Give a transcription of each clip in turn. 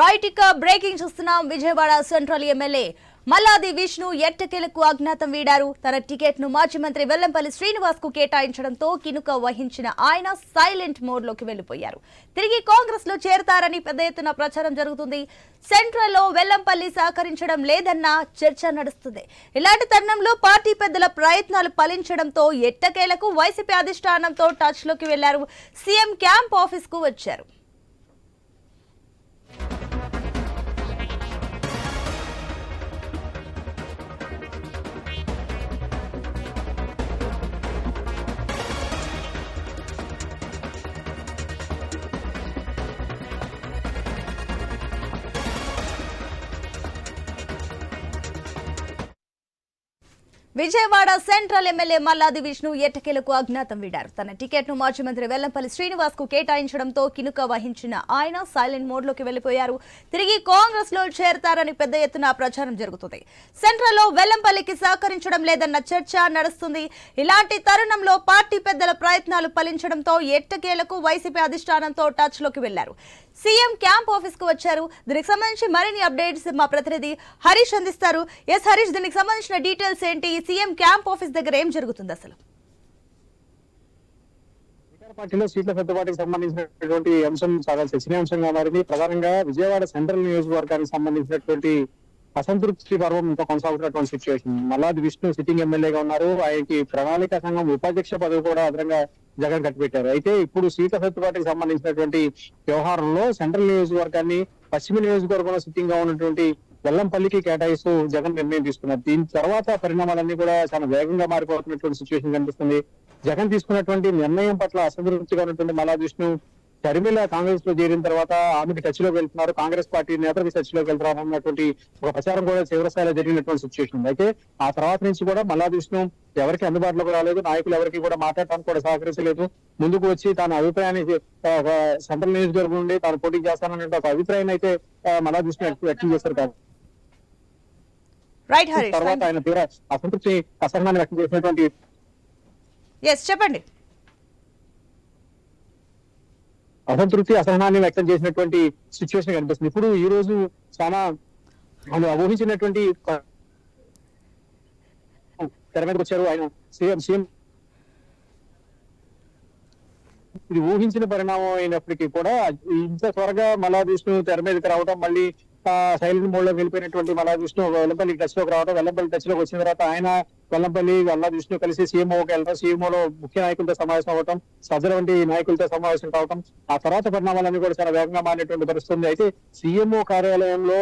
Right ఇక breaking చూస్తున్నాం. Vijayawada central MLA Malladi Vishnu ఎట్టకేలకు అజ్ఞాతం వీడారు. తన టికెట్ను మాజీ మంత్రి వెల్లంపల్లి శ్రీనివాస్కు కేటాయించడంతో కినుక వహించిన ఆయన సైలెంట్ మోడ్లోకి వెళ్ళిపోయారు తిరిగి కాంగ్రెస్లో చేరతారని పెద్ద ఎత్తున ప్రచారం జరుగుతుంది. సెంట్రల్లో వెల్లంపల్లి సహకరించడం లేదన్న చర్చ నడుస్తుంది. ఇలాంటి తరుణంలో పార్టీ పెద్దల ప్రయత్నాలు ఫలించడంతో ఎట్టకేలకు వైసీపీ అధిష్టానంతో టచ్లోకి వెళ్ళారు. సీఎం క్యాంప్ ఆఫీస్కు వచ్చారు. విజయవాడ సెంట్రల్ ఎమ్మెల్యే మల్లాది విష్ణు ఎట్టకేలకు అజ్ఞాతం వీడారు. తన టికెట్ను మాజీ మంత్రి వెల్లంపల్లి శ్రీనివాస్కు కేటాయించడంతో కినుక వహించిన ఆయన సైలెంట్ మోడ్లోకి వెళ్ళిపోయారు తిరిగి కాంగ్రెస్లో చేరతారని పెద్ద ఎత్తున ప్రచారం జరుగుతుంది. సెంట్రల్లో వెల్లంపల్లికి సహకరించడం లేదన్న చర్చ నడుస్తుంది. ఇలాంటి తరుణంలో పార్టీ పెద్దల ప్రయత్నాలు ఫలించడంతో ఎట్టకేలకు వైసీపీ అధిష్టానంతో టచ్లోకి వెళ్ళారు సీఎం క్యాంప్ ఆఫీస్కు వచ్చారు. దీనికి సంబంధించి మరిన్ని అప్డేట్స్ మా ప్రతినిధి హరీష్ అందిస్తారు. ఎస్ హరీష్ దీనికి సంబంధించిన డీటెయిల్స్ ఏంటి? సీఎం క్యాంప్ ఆఫీస్ దగ్గర ఏం జరుగుతుంది అసలు? పార్టీలో సీట్ల సర్దుబాటుకి సంబంధించినటువంటి అంశం చాలా చర్చనీయాంశంగా మారింది. ప్రధానంగా విజయవాడ సెంట్రల్ నియోజకవర్గానికి సంబంధించినటువంటి అసంతృప్తి పర్వం ఇంకా కొనసాగుతున్నటువంటి సిచ్యువేషన్ మల్లాది విష్ణు సిట్టింగ్ ఎమ్మెల్యేగా ఉన్నారు. ఆయనకి ప్రణాళిక సంఘం ఉపాధ్యక్ష పదవి కూడా అదనంగా జగన్ కట్టిపెట్టారు. అయితే ఇప్పుడు సీట్ల సర్దుబాటుకి సంబంధించినటువంటి వ్యవహారంలో సెంట్రల్ నియోజకవర్గాన్ని పశ్చిమ నియోజకవర్గంలో సిట్టింగ్గా ఉన్నటువంటి వెల్లంపల్లికి కేటాయిస్తూ జగన్ నిర్ణయం తీసుకున్నారు. దీని తర్వాత పరిణామాలన్నీ కూడా చాలా వేగంగా మారిపోతున్నటువంటి సిచ్యువేషన్ కనిపిస్తుంది. జగన్ తీసుకున్నటువంటి నిర్ణయం పట్ల అసంతృప్తిగా ఉన్నటువంటి మల్లా విష్ణు షర్మిల కాంగ్రెస్లో చేరిన తర్వాత ఆమెకి టచ్లోకి వెళ్తున్నారు. కాంగ్రెస్ పార్టీ నేతలకి టచ్లోకి వెళ్తున్నారు అన్నటువంటి ఒక ప్రచారం కూడా తీవ్రస్థాయిలో జరిగినటువంటి సిచ్యువేషన్ ఉంది అయితే ఆ తర్వాత నుంచి కూడా మల్లా విష్ణు ఎవరికి అందుబాటులోకి రాలేదు. నాయకులు ఎవరికి కూడా మాట్లాడటానికి కూడా సహకరించలేదు. ముందుకు వచ్చి తన అభిప్రాయాన్ని సెంట్రల్ నియోజకవర్గం నుండి తాను పోటీ చేస్తాననే ఒక అభిప్రాయం అయితే మల్లా విష్ణు వ్యక్తం- చేశారు. కాదు రైట్ హరీష్ తర్వాత ఆయన తీవ్ర అసంతృప్తి అసహనాన్ని వ్యక్తం చేసినటువంటి ఎస్ చెప్పండి. అసంతృప్తి అసహనాన్ని వ్యక్తం చేసినటువంటి సిచ్యువేషన్ కనిపిస్తుంది. ఇప్పుడు ఈ రోజు చాలా ఆయన ఊహించినటువంటి తెర మీదకి వచ్చారు. ఆయన సీఎం సీఎం ఇది ఊహించిన పరిణామం అయినప్పటికీ కూడా ఇంత త్వరగా మల్లా విష్ణు తెర మీదకి రావడం మళ్ళీ సైలెంట్ మోడ్లో వెళ్ళిపోయినటువంటి మళ్ళా విష్ణు వెల్లంపల్లి టచ్లోకి రావడం వెల్లంపల్లి టచ్లోకి వచ్చిన తర్వాత ఆయన వెల్లంపల్లి మల్లా విష్ణు కలిసి సీఎంఓకి వెళ్ళడం సీఎంఓలో లో ముఖ్య నాయకులతో సమావేశం అవ్వటం సజ్జల వంటి నాయకులతో సమావేశం కావటం ఆ తర్వాత పరిణామాలన్నీ కూడా చాలా వేగంగా మారినటువంటి పరిస్థితి అయితే సీఎంఓ కార్యాలయంలో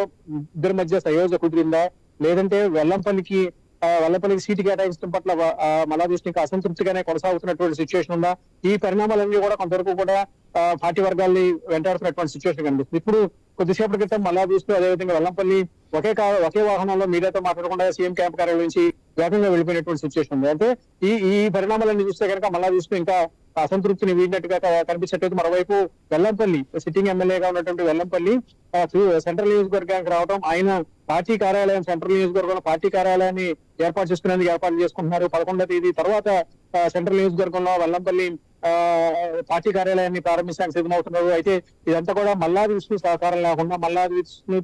ఇద్దరి మధ్య సయోజ కుదిరిందా లేదంటే వెల్లంపల్లికి ఆ, వెల్లపల్లికి సీటు కేటాయించడం పట్ల మళ్ళా దృష్టికి అసంతృప్తిగానే కొనసాగుతున్నటువంటి సిచ్యువేషన్ ఉందా? ఈ పరిణామాలన్నీ కూడా కొంతవరకు కూడా పార్టీ వర్గాల్ని వెంటాడుతున్నటువంటి సిచ్యువేషన్ కనిపిస్తుంది. ఇప్పుడు కొద్దిసేపటి క్రితం మల్లా విష్ణు అదేవిధంగా వెల్లంపల్లి ఒకే కా- ఒకే వాహనంలో మీడియాతో మాట్లాడకుండా సీఎం క్యాంప్ కార్యాలయం నుంచి వేగంగా వెళ్ళిపోయినటువంటి సిచ్యువేషన్ ఉంది. అంటే ఈ ఈ పరిణామాలన్నీ చూస్తే కనుక మల్లా విష్ణు ఇంకా అసంతృప్తిని వీడినట్టుగా క- మరోవైపు వెల్లంపల్లి సిట్టింగ్ ఎమ్మెల్యేగా ఉన్నటువంటి వెల్లంపల్లి సెంట్రల్ సు- సెంట్రల్ నియోజకవర్గానికి రావడం ఆయన పార్టీ కార్యాలయం సెంట్రల్ నియోజకవర్గంలో పార్టీ కార్యాలయాన్ని ఏర్పాటు చేసుకునేందుకు ఏర్పాటు చేసుకుంటున్నారు. పదకొండవ తేదీ తర్వాత సెంట్రల్ నియోజకవర్గంలో వల్లంపల్లి ఆ, పార్టీ కార్యాలయాన్ని ప్రారంభించడానికి సిద్ధమవుతున్నారు. అయితే ఇదంతా కూడా మల్లాది విష్ణు సహకారం లేకుండా మల్లాది విష్ణు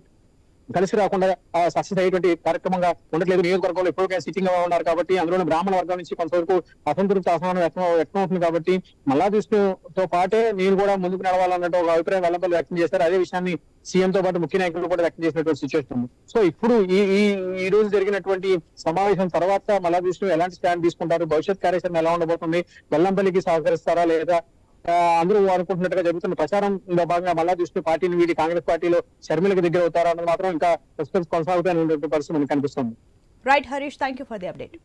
కలిసి రాకుండా సక్సెస్ అయ్యేటువంటి కార్యక్రమంగా ఉండట్లేదు. నియోజకవర్గంలో ఎప్పుడు సిట్టింగ్ ఉన్నారు కాబట్టి అందులోని బ్రాహ్మణ వర్గం నుంచి కొంతవరకు అసంతృప్తి అసమానం వ్యక్తం వ్యక్తం అవుతుంది కాబట్టి మల్లా విష్ణుతో పాటే నేను కూడా ముందుకు నడవాలన్నట్టు ఒక అభిప్రాయం వెల్లంపల్లి వ్యక్తం చేశారు. అదే విషయాన్ని సీఎం తో పాటు ముఖ్య నాయకులు కూడా వ్యక్తం చేసినటువంటి సిచ్యువేషన్ సో ఇప్పుడు ఈ ఈ ఈ రోజు జరిగినటువంటి సమావేశం తర్వాత మల్లా విష్ణు ఎలాంటి స్టాండ్ తీసుకుంటారు? భవిష్యత్ కార్యాచరణ ఎలా ఉండబోతుంది? వెల్లంపల్లికి సహకరిస్తారా లేదా అందరూ అనుకుంటున్నట్టుగా జరుగుతున్న ప్రచారంలో భాగంగా మళ్ళా చూస్తే పార్టీని వీడి కాంగ్రెస్ పార్టీలో షర్మిలకు దగ్గర అవుతారు అన్నది మాత్రం ఇంకా ప్రస్తుతం కొనసాగుతానే పరిస్థితి మనకు కనిపిస్తుంది. Right Harish thank you for the update